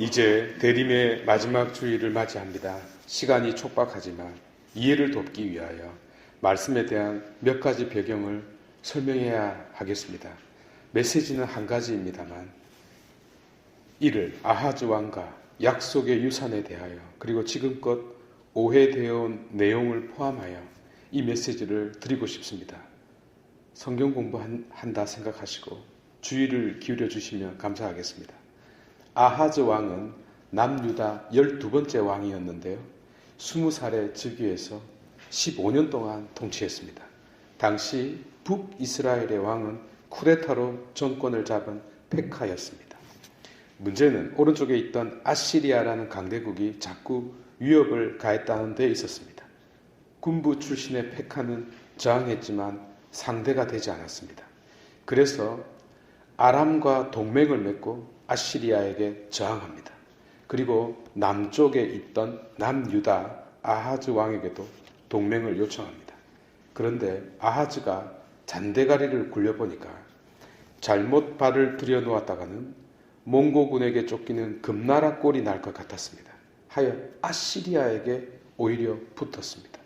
이제 대림의 마지막 주일을 맞이합니다. 시간이 촉박하지만 이해를 돕기 위하여 말씀에 대한 몇 가지 배경을 설명해야 하겠습니다. 메시지는 한 가지입니다만 이를 아하즈 왕과 약속의 유산에 대하여 그리고 지금껏 오해되어 온 내용을 포함하여 이 메시지를 드리고 싶습니다. 성경 공부한다 생각하시고 주의를 기울여 주시면 감사하겠습니다. 아하즈 왕은 남유다 12번째 왕이었는데요. 20살의 즉위에서 15년 동안 통치했습니다. 당시 북이스라엘의 왕은 쿠데타로 정권을 잡은 페카였습니다. 문제는 오른쪽에 있던 아시리아라는 강대국이 자꾸 위협을 가했다는 데 있었습니다. 군부 출신의 페카는 저항했지만 상대가 되지 않았습니다. 그래서 아람과 동맹을 맺고 아시리아에게 저항합니다. 그리고 남쪽에 있던 남유다 아하즈 왕에게도 동맹을 요청합니다. 그런데 아하즈가 잔대가리를 굴려보니까 잘못 발을 들여놓았다가는 몽고군에게 쫓기는 금나라 꼴이 날 것 같았습니다. 하여 아시리아에게 오히려 붙었습니다.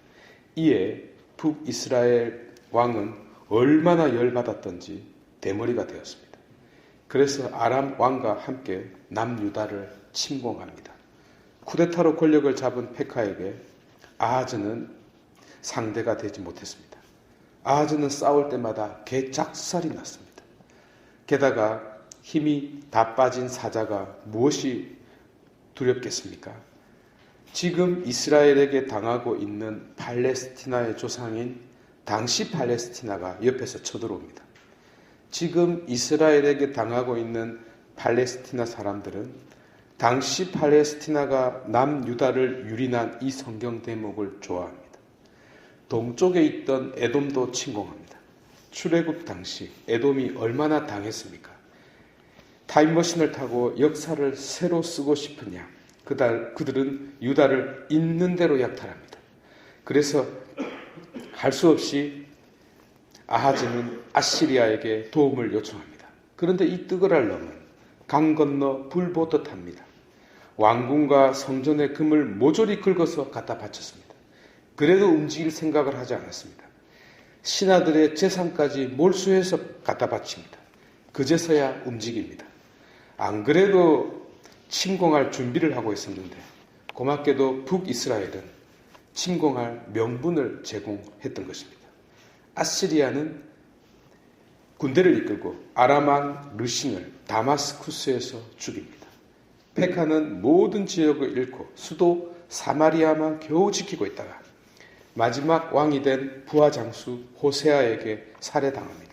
이에 북이스라엘 왕은 얼마나 열받았던지 대머리가 되었습니다. 그래서 아람 왕과 함께 남유다를 침공합니다. 쿠데타로 권력을 잡은 페카에게 아하즈는 상대가 되지 못했습니다. 아하즈는 싸울 때마다 개작살이 났습니다. 게다가 힘이 다 빠진 사자가 무엇이 두렵겠습니까? 지금 이스라엘에게 당하고 있는 팔레스티나의 조상인 당시 팔레스티나가 옆에서 쳐들어옵니다. 지금 이스라엘에게 당하고 있는 팔레스티나 사람들은 당시 팔레스티나가 남유다를 유린한 이 성경 대목을 좋아합니다. 동쪽에 있던 에돔도 침공합니다. 출애굽 당시 에돔이 얼마나 당했습니까? 타임머신을 타고 역사를 새로 쓰고 싶으냐? 그달, 그들은 유다를 있는 대로 약탈합니다. 그래서 할 수 없이 아하즈는 아시리아에게 도움을 요청합니다. 그런데 이 뜨거랄 놈은 강 건너 불 보듯 합니다. 왕궁과 성전의 금을 모조리 긁어서 갖다 바쳤습니다. 그래도 움직일 생각을 하지 않았습니다. 신하들의 재산까지 몰수해서 갖다 바칩니다. 그제서야 움직입니다. 안 그래도 침공할 준비를 하고 있었는데 고맙게도 북이스라엘은 침공할 명분을 제공했던 것입니다. 아시리아는 군대를 이끌고 아람왕 르신을 다마스쿠스에서 죽입니다. 페카는 모든 지역을 잃고 수도 사마리아만 겨우 지키고 있다가 마지막 왕이 된 부하 장수 호세아에게 살해당합니다.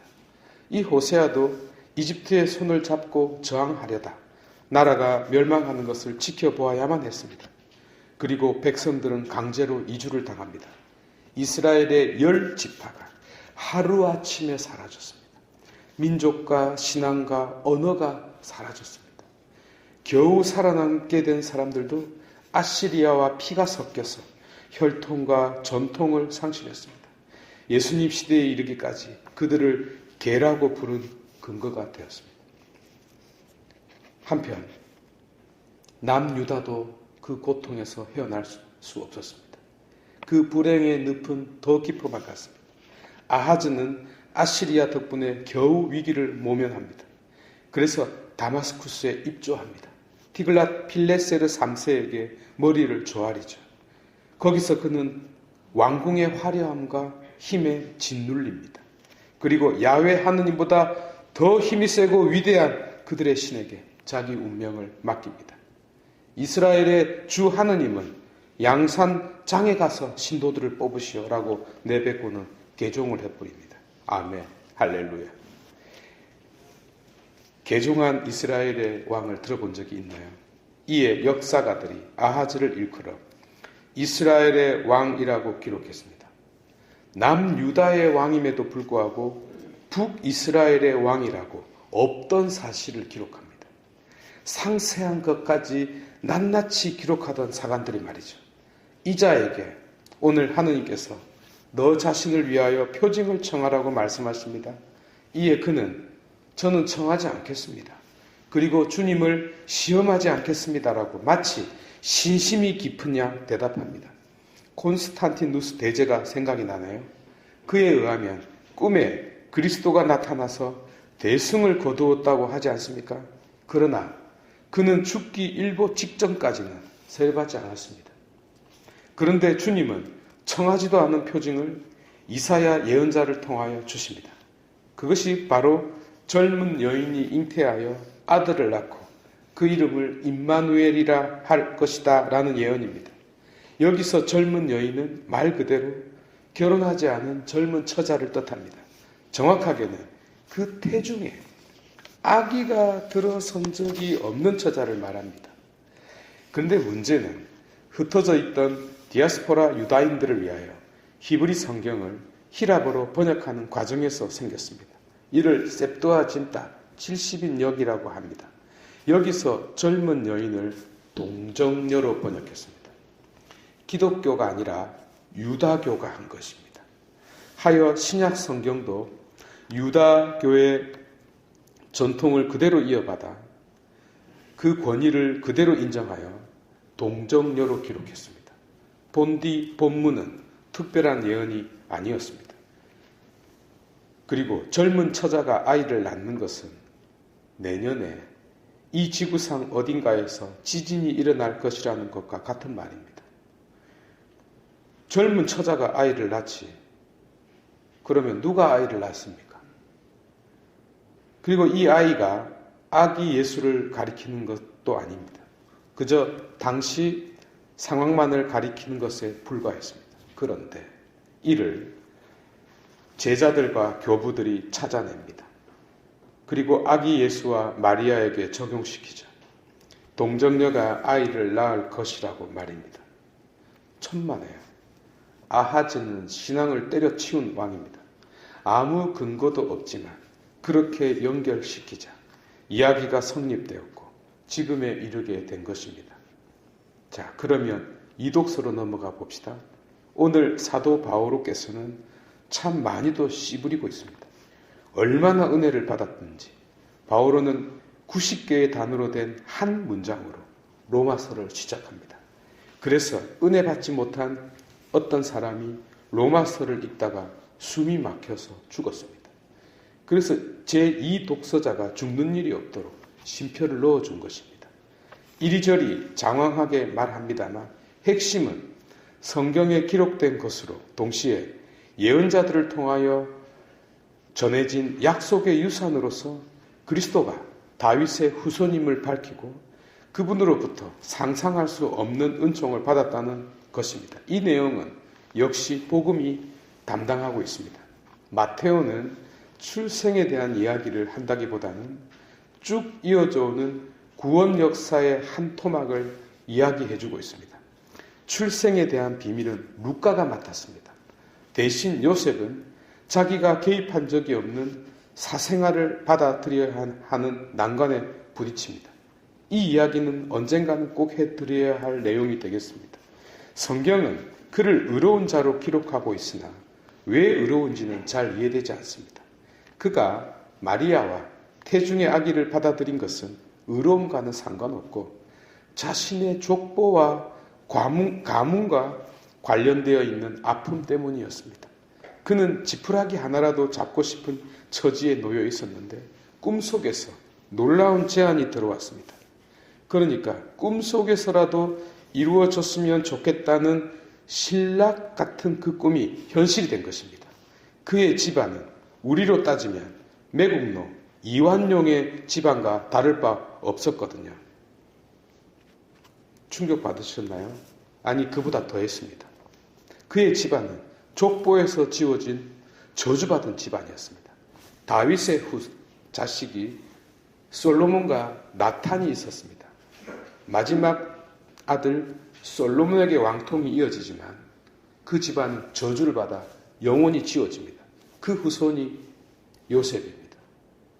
이 호세아도 이집트의 손을 잡고 저항하려다 나라가 멸망하는 것을 지켜보아야만 했습니다. 그리고 백성들은 강제로 이주를 당합니다. 이스라엘의 열 지파가 하루아침에 사라졌습니다. 민족과 신앙과 언어가 사라졌습니다. 겨우 살아남게 된 사람들도 아시리아와 피가 섞여서 혈통과 전통을 상실했습니다. 예수님 시대에 이르기까지 그들을 개라고 부른 근거가 되었습니다. 한편 남유다도 그 고통에서 헤어날 수 없었습니다. 그 불행의 늪은 더 깊어만 갔습니다. 아하즈는 아시리아 덕분에 겨우 위기를 모면합니다. 그래서 다마스쿠스에 입조합니다. 티글랏 필레세르 3세에게 머리를 조아리죠. 거기서 그는 왕궁의 화려함과 힘에 짓눌립니다. 그리고 야외 하느님보다 더 힘이 세고 위대한 그들의 신에게 자기 운명을 맡깁니다. 이스라엘의 주 하느님은 양산 장에 가서 신도들을 뽑으시오라고 내뱉고는 개종을 해버립니다. 아멘. 할렐루야. 개종한 이스라엘의 왕을 들어본 적이 있나요? 이에 역사가들이 아하즈를 일컬어 이스라엘의 왕이라고 기록했습니다. 남유다의 왕임에도 불구하고 북이스라엘의 왕이라고 없던 사실을 기록합니다. 상세한 것까지 낱낱이 기록하던 사관들이 말이죠. 이자에게 오늘 하느님께서 너 자신을 위하여 표징을 청하라고 말씀하십니다. 이에 그는 저는 청하지 않겠습니다. 그리고 주님을 시험하지 않겠습니다라고 마치 신심이 깊은 양 대답합니다. 콘스탄티누스 대제가 생각이 나네요. 그에 의하면 꿈에 그리스도가 나타나서 대승을 거두었다고 하지 않습니까? 그러나 그는 죽기 일보 직전까지는 세례받지 않았습니다. 그런데 주님은 청하지도 않은 표징을 이사야 예언자를 통하여 주십니다. 그것이 바로 젊은 여인이 잉태하여 아들을 낳고 그 이름을 임마누엘이라 할 것이다 라는 예언입니다. 여기서 젊은 여인은 말 그대로 결혼하지 않은 젊은 처자를 뜻합니다. 정확하게는 그 태중에 아기가 들어선 적이 없는 처자를 말합니다. 그런데 문제는 흩어져 있던 디아스포라 유다인들을 위하여 히브리 성경을 히랍어로 번역하는 과정에서 생겼습니다. 이를 셉도아진타 70인 역이라고 합니다. 여기서 젊은 여인을 동정녀로 번역했습니다. 기독교가 아니라 유다교가 한 것입니다. 하여 신약 성경도 유다교의 전통을 그대로 이어받아 그 권위를 그대로 인정하여 동정녀로 기록했습니다. 본디 본문은 특별한 예언이 아니었습니다. 그리고 젊은 처자가 아이를 낳는 것은 내년에 이 지구상 어딘가에서 지진이 일어날 것이라는 것과 같은 말입니다. 젊은 처자가 아이를 낳지. 그러면 누가 아이를 낳습니까? 그리고 이 아이가 아기 예수를 가리키는 것도 아닙니다. 그저 당시 상황만을 가리키는 것에 불과했습니다. 그런데 이를 제자들과 교부들이 찾아냅니다. 그리고 아기 예수와 마리아에게 적용시키자. 동정녀가 아이를 낳을 것이라고 말입니다. 천만에요. 아하즈는 신앙을 때려치운 왕입니다. 아무 근거도 없지만 그렇게 연결시키자 이야기가 성립되었고 지금에 이르게 된 것입니다. 자, 그러면 이독서로 넘어가 봅시다. 오늘 사도 바오로께서는 참 많이도 씨부리고 있습니다. 얼마나 은혜를 받았는지 바오로는 90개의 단어로 된 한 문장으로 로마서를 시작합니다. 그래서 은혜 받지 못한 어떤 사람이 로마서를 읽다가 숨이 막혀서 죽었습니다. 그래서 제2 독서자가 죽는 일이 없도록 심표를 넣어준 것입니다. 이리저리 장황하게 말합니다만 핵심은 성경에 기록된 것으로 동시에 예언자들을 통하여 전해진 약속의 유산으로서 그리스도가 다윗의 후손임을 밝히고 그분으로부터 상상할 수 없는 은총을 받았다는 것입니다. 이 내용은 역시 복음이 담당하고 있습니다. 마테오는 출생에 대한 이야기를 한다기보다는 쭉 이어져 오는 구원 역사의 한 토막을 이야기해주고 있습니다. 출생에 대한 비밀은 루카가 맡았습니다. 대신 요셉은 자기가 개입한 적이 없는 사생활을 받아들여야 하는 난관에 부딪힙니다. 이 이야기는 언젠가는 꼭 해드려야 할 내용이 되겠습니다. 성경은 그를 의로운 자로 기록하고 있으나 왜 의로운지는 잘 이해되지 않습니다. 그가 마리아와 태중의 아기를 받아들인 것은 의로움과는 상관없고 자신의 족보와 과문, 가문과 관련되어 있는 아픔 때문이었습니다. 그는 지푸라기 하나라도 잡고 싶은 처지에 놓여 있었는데 꿈속에서 놀라운 제안이 들어왔습니다. 그러니까 꿈속에서라도 이루어졌으면 좋겠다는 신락 같은 그 꿈이 현실이 된 것입니다. 그의 집안은 우리로 따지면 매국노 이완용의 집안과 다를 바 없었거든요. 충격받으셨나요? 아니, 그보다 더했습니다. 그의 집안은 족보에서 지어진 저주받은 집안이었습니다. 다윗의 후, 자식이 솔로몬과 나탄이 있었습니다. 마지막 아들 솔로몬에게 왕통이 이어지지만 그 집안은 저주를 받아 영원히 지워집니다. 그 후손이 요셉입니다.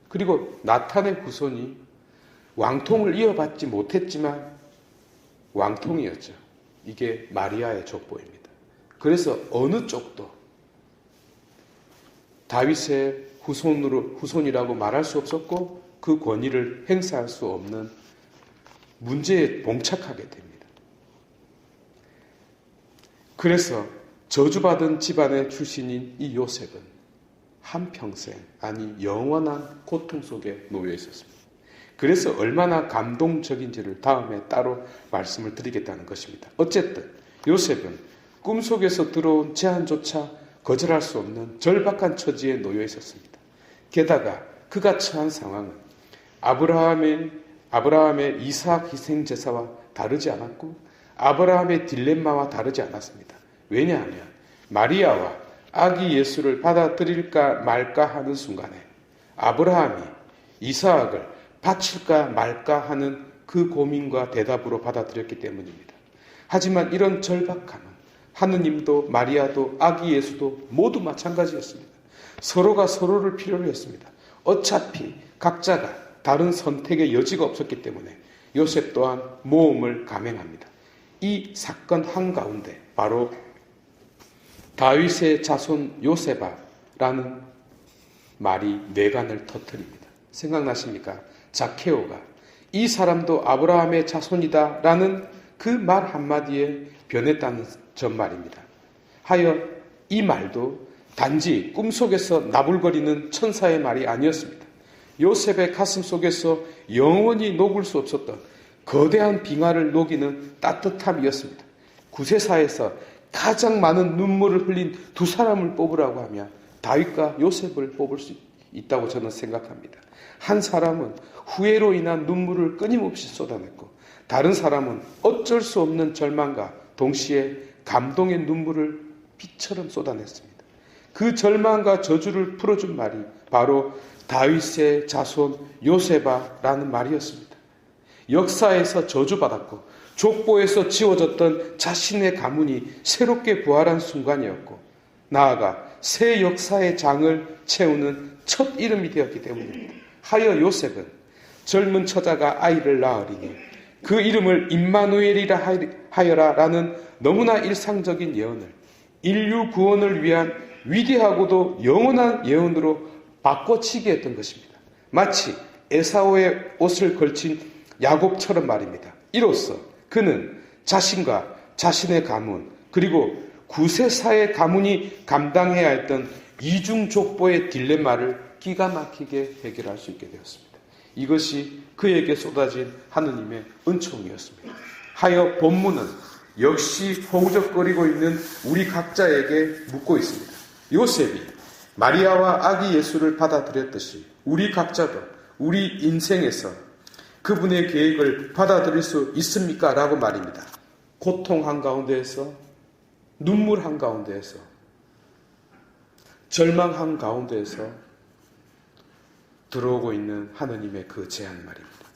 그리고 나탄의 후손이 왕통을 이어받지 못했지만 왕통이었죠. 이게 마리아의 족보입니다. 그래서 어느 쪽도 다윗의 후손으로 후손이라고 말할 수 없었고 그 권위를 행사할 수 없는 문제에 봉착하게 됩니다. 그래서 저주받은 집안의 출신인 이 요셉은 한평생, 아니 영원한 고통 속에 놓여 있었습니다. 그래서 얼마나 감동적인지를 다음에 따로 말씀을 드리겠다는 것입니다. 어쨌든 요셉은 꿈속에서 들어온 제안조차 거절할 수 없는 절박한 처지에 놓여 있었습니다. 게다가 그가 처한 상황은 아브라함의 아브라함의 이삭 희생 제사와 다르지 않았고 아브라함의 딜레마와 다르지 않았습니다. 왜냐하면 마리아와 아기 예수를 받아들일까 말까 하는 순간에 아브라함이 이삭을 바칠까 말까 하는 그 고민과 대답으로 받아들였기 때문입니다. 하지만 이런 절박함은 하느님도 마리아도 아기 예수도 모두 마찬가지였습니다. 서로가 서로를 필요로 했습니다. 어차피 각자가 다른 선택의 여지가 없었기 때문에 요셉 또한 모험을 감행합니다. 이 사건 한가운데 바로 다윗의 자손 요세바라는 말이 내간을 터뜨립니다. 생각나십니까? 자케오가 이 사람도 아브라함의 자손이다라는 그 말 한마디에 변했다는 전 말입니다. 하여 이 말도 단지 꿈속에서 나불거리는 천사의 말이 아니었습니다. 요셉의 가슴 속에서 영원히 녹을 수 없었던 거대한 빙하를 녹이는 따뜻함이었습니다. 구세사에서 가장 많은 눈물을 흘린 두 사람을 뽑으라고 하면 다윗과 요셉을 뽑을 수 있다고 저는 생각합니다. 한 사람은 후회로 인한 눈물을 끊임없이 쏟아냈고 다른 사람은 어쩔 수 없는 절망과 동시에 감동의 눈물을 빛처럼 쏟아냈습니다. 그 절망과 저주를 풀어준 말이 바로 다윗의 자손 요세바라는 말이었습니다. 역사에서 저주받았고 족보에서 지워졌던 자신의 가문이 새롭게 부활한 순간이었고 나아가 새 역사의 장을 채우는 첫 이름이 되었기 때문입니다. 하여 요셉은 젊은 처자가 아이를 낳으리니 그 이름을 임마누엘이라 하여라라는 너무나 일상적인 예언을 인류 구원을 위한 위대하고도 영원한 예언으로 바꿔치기 했던 것입니다. 마치 에사오의 옷을 걸친 야곱처럼 말입니다. 이로써 그는 자신과 자신의 가문 그리고 구세사의 가문이 감당해야 했던 이중 족보의 딜레마를 기가 막히게 해결할 수 있게 되었습니다. 이것이 그에게 쏟아진 하느님의 은총이었습니다. 하여 본문은 역시 허우적거리고 있는 우리 각자에게 묻고 있습니다. 요셉이 마리아와 아기 예수를 받아들였듯이 우리 각자도 우리 인생에서 그분의 계획을 받아들일 수 있습니까? 라고 말입니다. 고통 한가운데에서 눈물 한가운데에서 절망 한가운데에서 들어오고 있는 하느님의 그 제안 말입니다.